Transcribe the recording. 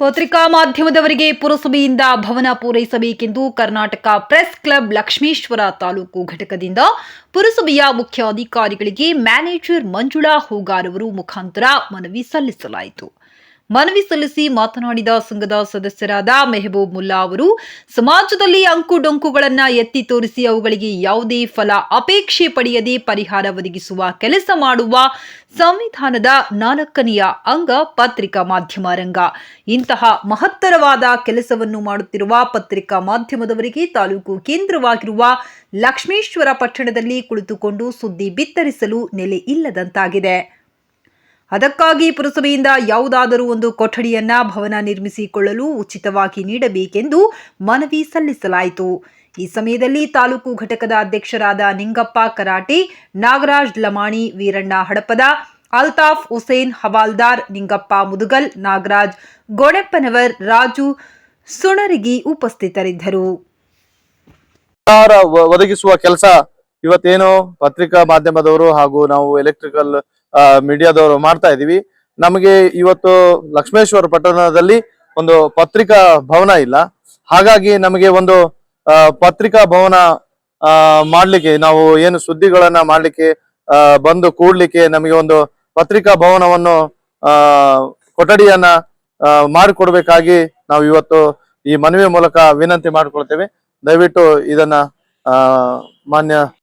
ಪತ್ರಿಕಾ ಮಾಧ್ಯಮದವರಿಗೆ ಪುರಸಭೆಯಿಂದ ಭವನ ಪೂರೈಸಬೇಕೆಂದು ಕರ್ನಾಟಕ ಪ್ರೆಸ್ ಕ್ಲಬ್ ಲಕ್ಷ್ಮೇಶ್ವರ ತಾಲೂಕು ಘಟಕದಿಂದ ಪುರಸಭೆಯ ಮುಖ್ಯ ಅಧಿಕಾರಿಗಳಿಗೆ ಮ್ಯಾನೇಜರ್ ಮಂಜುಳಾ ಹೂಗಾರ್ ಮುಖಾಂತರ ಮನವಿ ಸಲ್ಲಿಸಲಾಯಿತು. ಮನವಿ ಸಲ್ಲಿಸಿ ಮಾತನಾಡಿದ ಸಂಘದ ಸದಸ್ಯರಾದ ಮೆಹಬೂಬ್ ಮುಲ್ಲಾ ಅವರು, ಸಮಾಜದಲ್ಲಿ ಅಂಕುಡೊಂಕುಗಳನ್ನ ಎತ್ತಿ ತೋರಿಸಿ ಅವುಗಳಿಗೆ ಯಾವುದೇ ಫಲ ಅಪೇಕ್ಷೆ ಪಡೆಯದೆ ಪರಿಹಾರ ಒದಗಿಸುವ ಕೆಲಸ ಮಾಡುವ ಸಂವಿಧಾನದ ನಾಲ್ಕನೆಯ ಅಂಗ ಪತ್ರಿಕಾ ಮಾಧ್ಯಮ ರಂಗ. ಇಂತಹ ಮಹತ್ತರವಾದ ಕೆಲಸವನ್ನು ಮಾಡುತ್ತಿರುವ ಪತ್ರಿಕಾ ಮಾಧ್ಯಮದವರಿಗೆ ತಾಲೂಕು ಕೇಂದ್ರವಾಗಿರುವ ಲಕ್ಷ್ಮೇಶ್ವರ ಪಟ್ಟಣದಲ್ಲಿ ಕುಳಿತುಕೊಂಡು ಸುದ್ದಿ ಬಿತ್ತರಿಸಲು ನೆಲೆ ಇಲ್ಲದಂತಾಗಿದೆ. ಅದಕ್ಕಾಗಿ ಪುರಸಭೆಯಿಂದ ಯಾವುದಾದರೂ ಒಂದು ಕೊಠಡಿಯನ್ನ ಭವನ ನಿರ್ಮಿಸಿಕೊಳ್ಳಲು ಉಚಿತವಾಗಿ ನೀಡಬೇಕೆಂದು ಮನವಿ ಸಲ್ಲಿಸಲಾಯಿತು. ಈ ಸಮಯದಲ್ಲಿ ತಾಲೂಕು ಘಟಕದ ಅಧ್ಯಕ್ಷರಾದ ನಿಂಗಪ್ಪ ಕರಾಟಿ, ನಾಗರಾಜ್ ಲಮಾಣಿ, ವೀರಣ್ಣ ಹಡಪದ, ಅಲ್ತಾಫ್ ಹುಸೇನ್ ಹವಾಲ್ದಾರ್, ನಿಂಗಪ್ಪ ಮುದುಗಲ್, ನಾಗರಾಜ್ ಗೋಡೆಪ್ಪನವರ್, ರಾಜು ಸುಣರಿಗಿ ಉಪಸ್ಥಿತರಿದ್ದರು. ಒದಗಿಸುವ ಕೆಲಸ ಇವತ್ತೇನು ಪತ್ರಿಕಾ ಮಾಧ್ಯಮದವರು ಹಾಗೂ ನಾವು ಎಲೆಕ್ಟ್ರಿಕಲ್ ಮೀಡಿಯಾದವರು ಮಾಡ್ತಾ ಇದೀವಿ. ನಮಗೆ ಇವತ್ತು ಲಕ್ಷ್ಮೇಶ್ವರ ಪಟ್ಟಣದಲ್ಲಿ ಒಂದು ಪತ್ರಿಕಾ ಭವನ ಇಲ್ಲ. ಹಾಗಾಗಿ ನಮಗೆ ಒಂದು ಪತ್ರಿಕಾ ಭವನ ಮಾಡ್ಲಿಕ್ಕೆ, ನಾವು ಏನು ಸುದ್ದಿಗಳನ್ನ ಮಾಡ್ಲಿಕ್ಕೆ ಬಂದು ಕೂಡ್ಲಿಕ್ಕೆ ನಮಗೆ ಒಂದು ಪತ್ರಿಕಾ ಭವನವನ್ನು ಕೊಠಡಿಯನ್ನ ಮಾಡಿಕೊಡ್ಬೇಕಾಗಿ ನಾವು ಇವತ್ತು ಈ ಮನವಿ ಮೂಲಕ ವಿನಂತಿ ಮಾಡಿಕೊಳ್ತೇವೆ. ದಯವಿಟ್ಟು ಇದನ್ನ ಮಾನ್ಯ